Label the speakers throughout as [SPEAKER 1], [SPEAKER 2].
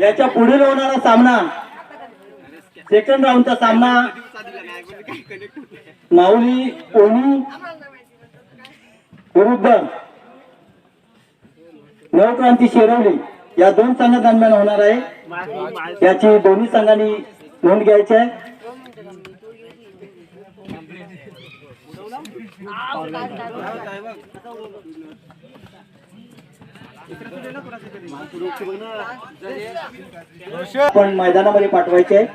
[SPEAKER 1] याच्या पुढील होणारा सामना सेकंड राऊंडचा सामना माऊली ओनी विरुद्ध नवक्रांती शेरवली. या दोन संघादरम्यान होणार आहे. याची दोन्ही संघांनी नोंद घ्यायची आहे. पण मैदानामध्ये पाठवायचे. आहे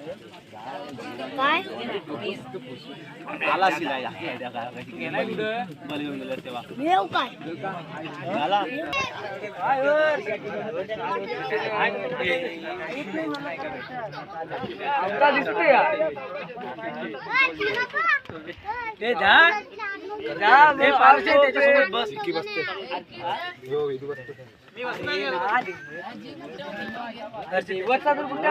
[SPEAKER 2] काय? मी येऊ काय?
[SPEAKER 3] ते जा. जा ते पावसे त्याच्यासोबत बस. वरचा तर कुठं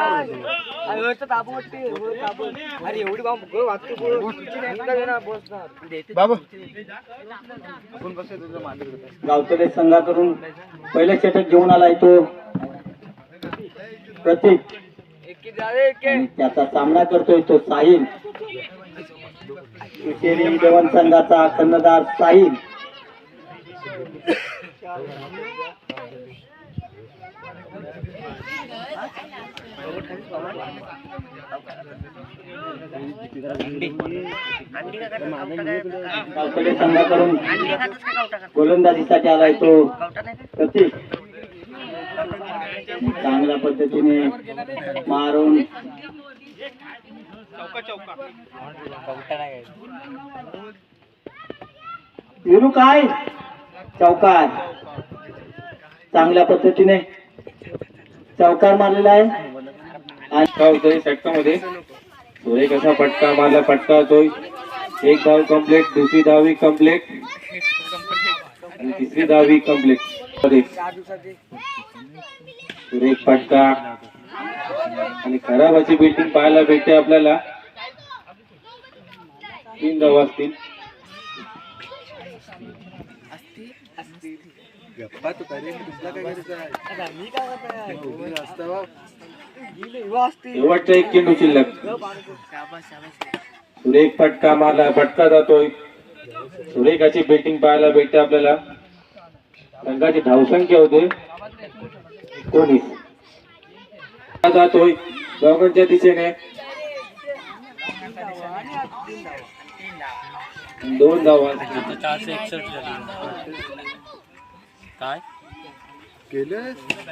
[SPEAKER 3] वरचा ताबू वाटते वर ताबू. अरे एवढी गो वागतो
[SPEAKER 1] संघाकडून पहिले षटक घेऊन आलाय तो प्रतीक. त्याचा सामना करतोय तो साहिल. सुशेरी देवन संघाचा कर्णधार साहिल. संघाकडून गोलंदाजीसाठी आलाय तो प्रतीक चांगल्या पद्धतीने मारून. विरू काय? चौकार. चांगल्या पद्धतीने चौकार मारलेला आहे. आणि
[SPEAKER 4] फटका होतोय षटकामध्ये सुरे कसा फटका मारला फटका होतोय एक धाव कंप्लीट दुसरी धावी कंप्लीट आणि तिसरी धावी कंप्लीट सुरेख फटका आणि खराब अशी बिल्डिंग पाहायला भेटते आपल्याला. तीन धाव असतील. गप्पा तू काय मी काय शेवटचा एक चेंडू शिल्लक. सुरेख फटका मारला फटका जातोय. सुरेखाची बेटिंग पाहायला भेटते आपल्याला. संघाची धावसंख्या होते. एकोणीस. जातोय. दोघांच्या दिशेने. दोन धावा.
[SPEAKER 3] काय?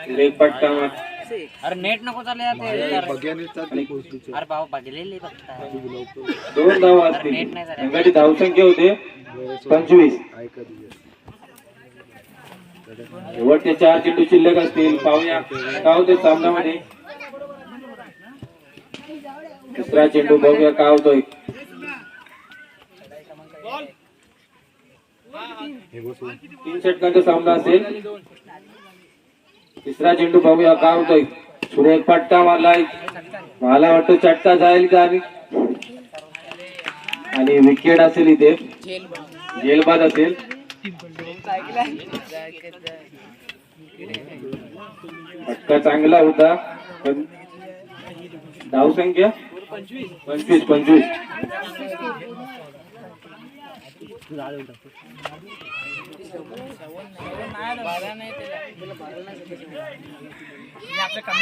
[SPEAKER 4] सुरेख फटका मार.
[SPEAKER 3] अरे नेट नको चालले ते. अरे बाबा बघलेले फक्त.
[SPEAKER 4] दोन धावा असतील. संघाची धावसंख्या होते. पंचवीस. शेवटचे चार चेंडू शिल्लक असतील. पाहूया. काय होते सामन्यामध्ये? दुसरा चेंडू बघूया काय होतोय. तीन षटकांचा सामना असेल. तिसरा चेंडू पाहूया काय होतोय? सुरेख पट्टा मारलाय मला वाटतं चट्टा जाईल का आणि? विकेट असेल इथे. जेलबाद असेल. पट्टा चांगला होता पण धावसंख्या पंचवीस पंचवीस.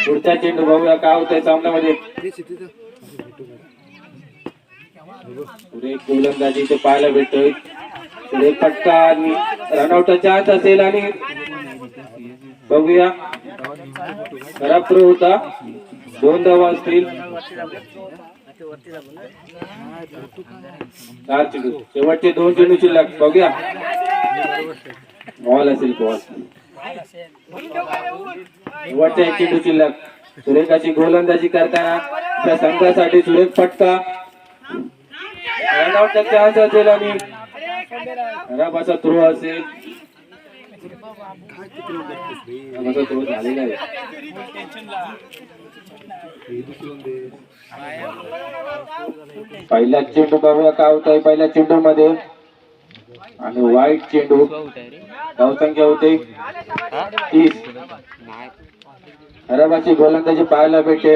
[SPEAKER 4] पुढचा चेंडू बघूया काय होतंय सामन्यामध्ये? पुढे गोलंदाजी इथे पाहायला भेटतोय. पुढे फटका आणि रनआउटचा चान्स असेल आणि बघूया. खराब प्रो होता. दोन धावा असतील. चार चेंडू. शेवटचे दोन चेंडू शिल्लक बघूया. बॉल असेल बॉल शेवटचा एक चेंडू शिल्लक. सुरेखाची गोलंदाजी करताना त्या संघासाठी सुरेख फटका. रनआउटचा चान्स असेल आणि रबाचा थ्रो असेल. पहिल्या थ्रो झालेला आहे. पहिला चेंडू बघूया काय होत आहे पहिल्या चेंडू मध्ये आणि वाईट चेंडू. धावसंख्या होते. तीस. खराबाची गोलंदाजी पाहायला भेटते.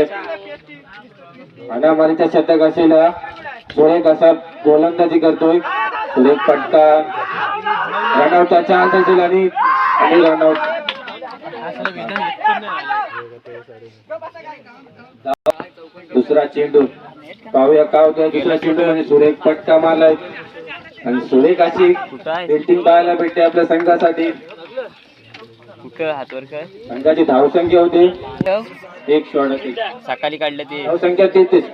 [SPEAKER 4] अनामारीचा शतक असेल सुरेख असा गोलंदाजी करतोय. सुरेख पटका रनआउटचा चान्स असेल आणि रनआउट. दुसरा चेंडू. पाहूया का होतोय दुसरा चेंडू. आणि सुरेख पटका मारलाय. आणि सुरेख अशी फिल्डिंग पाहायला भेटते आपल्या संघासाठी. संघाची धावसंख्या होती. एक शॉट
[SPEAKER 3] सकाळी काढलं ते.
[SPEAKER 4] धावसंख्या तेहतीस.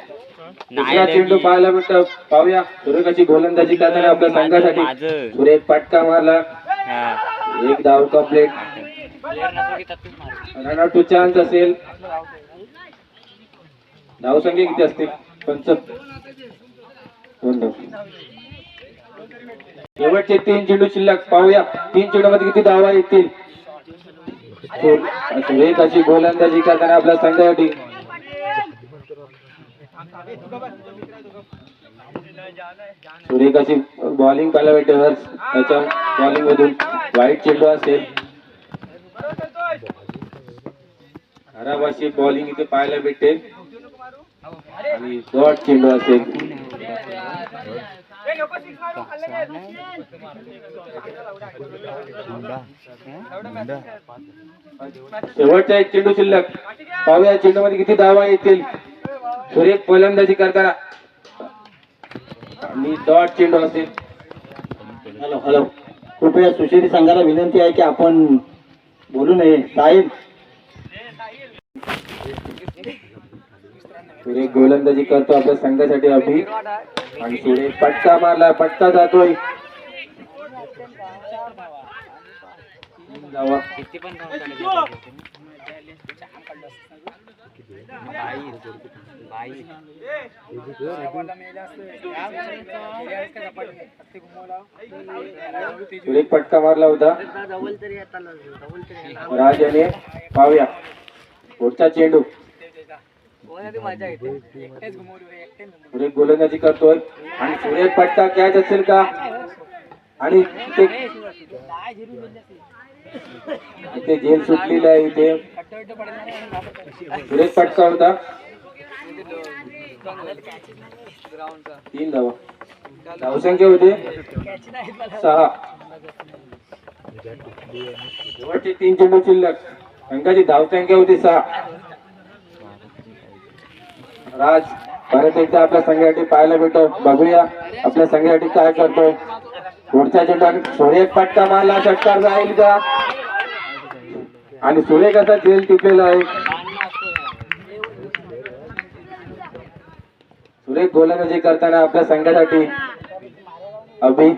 [SPEAKER 4] दुसरा चेंडू पाहायला भेटतो. पाहूया. सुरेखाची गोलंदाजी करताना आपल्या संघासाठी. सुरेख पटका मारला. एक धाव कंप्लीट रनआउट टू चान्स असेल. धावसंख्या किती असते? पंच दोन धाव. शेवटचे तीन चेंडू शिल्लक पाहूया. तीन चेंडू मध्ये किती धावा येतील? सु- अशी गोलंदाजी करताना आपल्या संघासाठी सुरेख अशी बॉलिंग पाहायला भेटते हर्ष. त्याच्या बॉलिंग मधून वाईट चेंडू असेल. खराब अशी बॉलिंग इथे पाहायला भेटते. आणि डॉट चेंडू असेल. शेवटचा एक चेंडू शिल्लक. पाहूया चेंडू मध्ये किती धावा येतील. सुरेख फलंदाजी करताना. आणि डॉट चेंडू असेल.
[SPEAKER 1] Hello hello. कृपया सुशेरी संघाला विनंती आहे की आपण बोलू नये. साहेब
[SPEAKER 4] गोलंदाजी करतो आपल्या संघासाठी अभि. आणि पुढे पट्टा मारला पट्टा जातोय. धावा. पटका मारला होता. राजाने पाहूया. पुढचा चेंडू. गोलंदाजी करतोय. आणि सुरेख पटका कॅच असेल का? आणि इथे जेल सुटलेला आहे इथे. सुरेख पटका होता. तीन धावा. धावसंख्या होते. सहा. शेवटचे तीन चेंडू शिल्लक. संघाची धावसंख्या होती सहा. राज परत एकदा आपल्या संघासाठी पाहायला भेटतो. बघूया आपल्या संघासाठी काय करतोय. पुढच्या चेंडून सुरेख पटका मारला षटकार जाईल का? आणि सुरेख असा जेल टिपलेला आहे. सुरेख गोलंदाजी करताना आपल्या संघासाठी अभि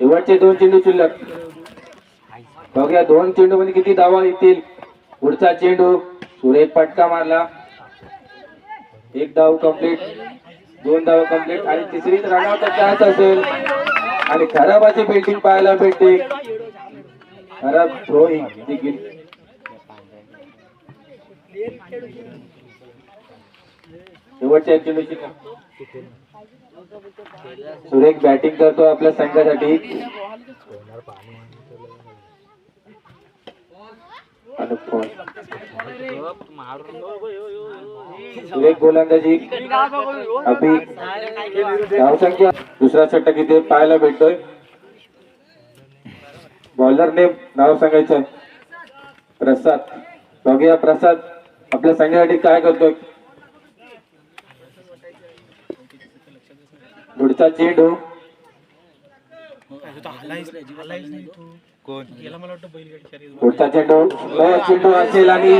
[SPEAKER 4] शेवटचे दोन चेंडू शिल्लक. बघूया दोन चेंडू मध्ये किती धावा येतील. पुढचा चेंडू सुरेख पटका मारला. एक धाव कंप्लीट दोन धाव कंप्लीट आणि तिसरी रनआउटचा चान्स असेल. आणि खराबाची बिल्डिंग पाहायला भेटते. खराब थ्रोईंग देखील शेवटच्या चेंडूची सुरेख बॅटिंग करतो आपल्या संघासाठी. आणि फोन. सुरेख गोलंदाजी. अभि धावसंख्या. दुसरा षटक इथे पाहायला भेटतोय. बॉलर नेम नाव सांगायचं प्रसाद. बघूया प्रसाद आपल्या संघासाठी काय करतोय? पुढचा चेंडू. पुढचा चेंडू नवा चेंडू असेल आणि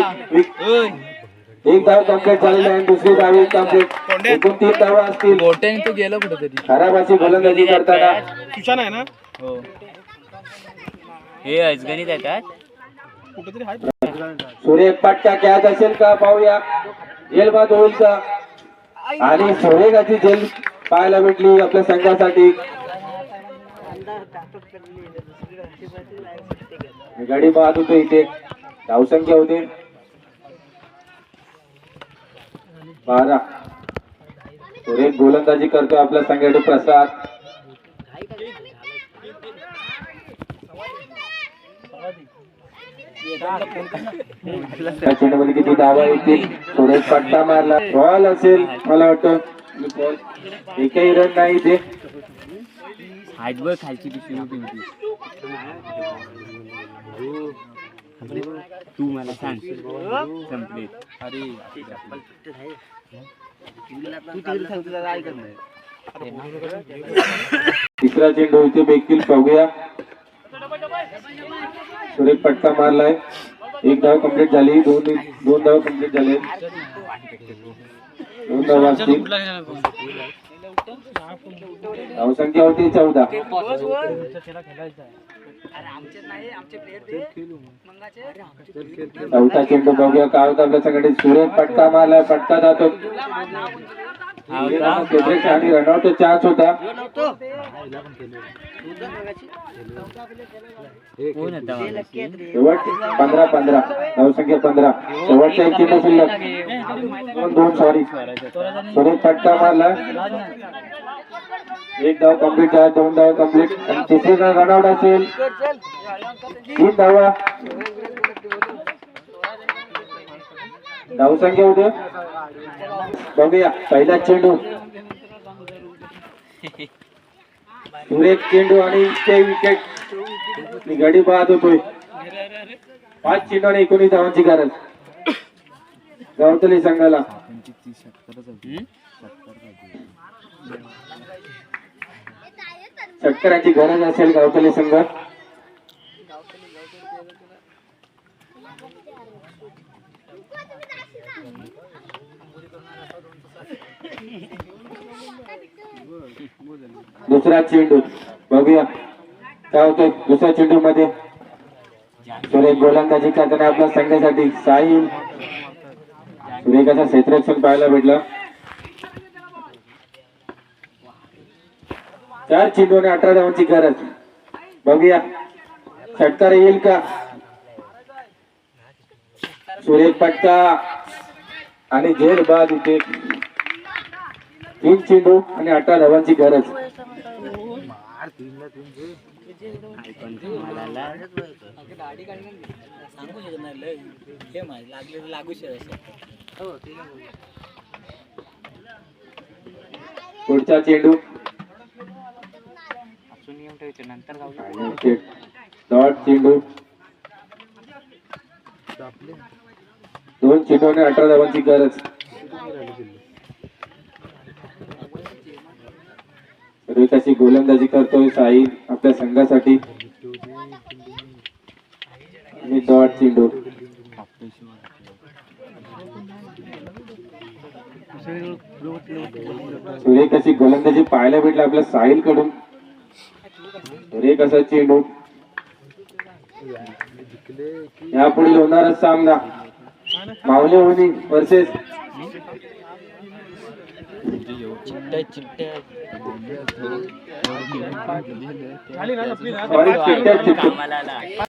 [SPEAKER 4] एक धाव कंप्लीट झालेली आहे दुसरी धावी कंप्लीट एकूण तीन धावा असतील.
[SPEAKER 3] गोट्याने तो गेला कुठेतरी.
[SPEAKER 4] खराब अशी गोलंदाजी करताना
[SPEAKER 3] हो. हे अजगणित
[SPEAKER 4] सूर्य पटका कॅच असेल का पाहूया. जेल बाद होईल का आणि सूर्यकाची जेल पाहायला भेटली आपल्या संघासाठी. गाडी पाहत होतो इथे. धावसंख्या होते. बारा. सूर्य गोलंदाजी करतो आपल्या संघासाठी प्रसाद. चेंडूमध्ये किती धावा येतील? थोडे पट्टा मारला. बॉल असेल मला वाटतं. एकही रन नाही ते
[SPEAKER 3] हाईट बघ खालची पिशवी होती होती तू मला सांग. संपले. अरे.
[SPEAKER 4] तिसरा चेंडू इथे देखील पाहूया थोडे पट्टा मारलाय. एक धाव कंप्लीट झाली. दोन दोन धाव कंप्लीट झाले. दोन धाव असतील धावसंख्या होती चौदा चौथा चेंडू बघूया काय होतं आपल्या संघटनेत सुरेख पटका मारलाय पटका जातो आणि रनआउट चान्स होता पंधरा पंधरा धावसंख्या एक धाव कंप्लीट आहे दोन धाव कंप्लीट आणि तिसरे रनआउट तीन धावा धावसंख्या उद्या बघूया पहिला चेंडू एक चेंडू आणि ते विकेट गडी पाहत होतोय पाच चेंडू आणि एकोणीस धावांची गरज. गावतली संघाला. षटकरांची गरज असेल गावतली संघ. दुसरा चेंडू बघूया. काय होतोय? दुसऱ्या चेंडू मध्ये सुरेख गोलंदाजी करताना आपल्या संघासाठी साहिल सुरेखाचा क्षेत्ररक्षण पाहायला भेटलं. चार चेंडू आणि अठरा धावांची गरज. बघूया. षटकार येईल का? सुरेख पटका. आणि झेल बाद इथे तीन चेंडू आणि अठरा धावांची गरज. पुढचा चेंडू डॉट चेंडू दोन चेंडू आणि अठरा धावांची गरज. कशी गोलंदाजी करतोय साहिल आपल्या संघासाठी? आणि डॉट चेंडू. सुरेख अशी गोलंदाजी पाहायला भेटलं आपल्या साहिलकडून सुरेख असा चेंडू? यापुढील होणारा सामना. माऊली होणी वर्सेस
[SPEAKER 3] சிட்டை சிட்டை